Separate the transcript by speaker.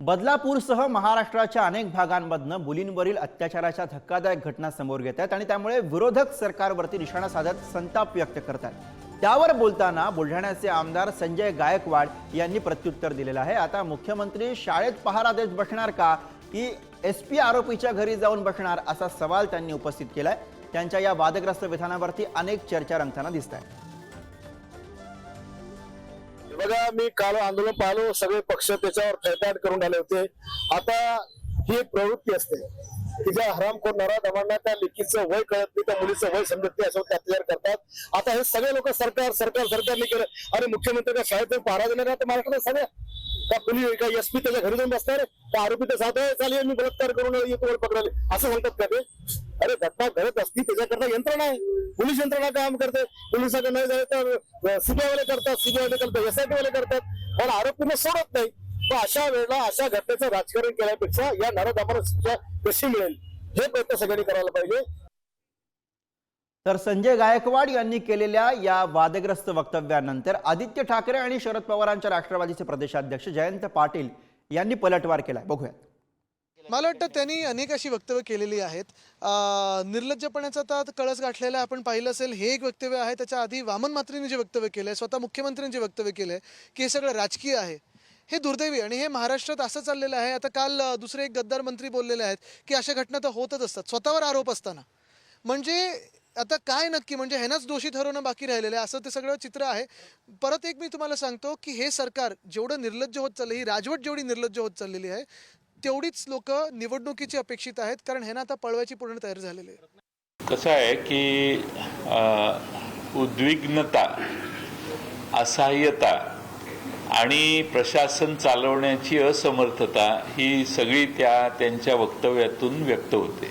Speaker 1: बदलापूरसह महाराष्ट्राच्या अनेक भागांमधनं मुलींवरील अत्याचाराच्या धक्कादायक घटना समोर येत आहेत आणि त्यामुळे विरोधक सरकारवरती निशाणा साधत संताप व्यक्त करतात त्यावर बोलताना बुलढाण्याचे आमदार संजय गायकवाड यांनी प्रत्युत्तर दिलेलं आहे. आता मुख्यमंत्री शाळेत पहारा देत बसणार का? की एस पी आरोपीच्या घरी जाऊन बसणार असा सवाल त्यांनी उपस्थित केलाय. त्यांच्या या वादग्रस्त विधानावरती अनेक चर्चा रंगताना दिसत आहेत
Speaker 2: बघा मी काल आंदोलन पाहिलो सगळे पक्ष त्याच्यावर फेटाट करून आले होते. आता ही एक प्रवृत्ती असते. तिच्या ज्या हरामखोर नराधमांना त्या लेकीचं वय कळत नाही त्या मुलीचं वय समजत नाही असं अत्याचार करतात. आता हे सगळे लोक सरकार सरकार सरकारने केलं आणि मुख्यमंत्र्यांच्या शाळेत पहारा दिला आहे, तर महाराष्ट्रात सगळ्या का पोलीस का एस पी त्याच्या घरी जाऊन बसणार त्या आरोपी तर साधा चालेल मी बलात्कार करून येतो पकडले. असं म्हणतात का ते? अरे घटना घडत असती त्याच्याकरता यंत्रणा आहे. पोलीस यंत्रणा काम करते. पोलिसांकडे नाही झालं तर सीबीआय वाले करतात सीबीआय वाले करतात एसआयटी वाले करतात. पण आरोपींना सोडत नाही. अशा वेळेला अशा घटनेचं राजकारण केल्यापेक्षा या नराधमाला शिक्षा कशी मिळेल हे प्रयत्न सगळ्यांनी करायला पाहिजे.
Speaker 1: तर संजय गायकवाड यांनी केलेल्या या वादग्रस्त वक्तव्यानंतर आदित्य ठाकरे आणि शरद पवारांच्या राष्ट्रवादीचे प्रदेशाध्यक्ष जयंत पाटील यांनी पलटवार केलाय. बघूयात.
Speaker 3: मला वाटतं त्यांनी अनेक अशी वक्तव्य केलेली आहेत. अं, निर्लज्जपणाचा तर कळस गाठलेला आहे. आपण पाहिलं असेल हे एक वक्तव्य आहे. त्याच्या आधी वामन मात्रेंनी जे वक्तव्य केलं आहे स्वतः मुख्यमंत्र्यांनी जे वक्तव्य केलं आहे की हे सगळं राजकीय आहे. हे दुर्दैवी आणि हे महाराष्ट्रात असं चाललेलं आहे. आता काल दुसरे एक गद्दार मंत्री बोललेले आहेत की अशा घटना तर होतच असतात. स्वतःवर आरोप असताना. म्हणजे आता काय नक्की? म्हणजे ह्यानाच दोषी ठरवणं बाकी राहिलेलं आहे. असं ते सगळं चित्र आहे. परत एक मी तुम्हाला सांगतो की हे सरकार जेवढं निर्लज्ज होत चाललं ही राजवट जेवढी निर्लज्ज होत चाललेली आहे तेवढीच लोक निवडणुकीची अपेक्षित आहेत. कारण ह्यानं आता पळवायची पूर्ण तयारी झालेली आहे.
Speaker 4: कसं आहे की उद्विग्नता असहाय्यता आणि प्रशासन चालवण्याची असमर्थता ही सगळी त्या त्यांच्या वक्तव्यातून व्यक्त होते.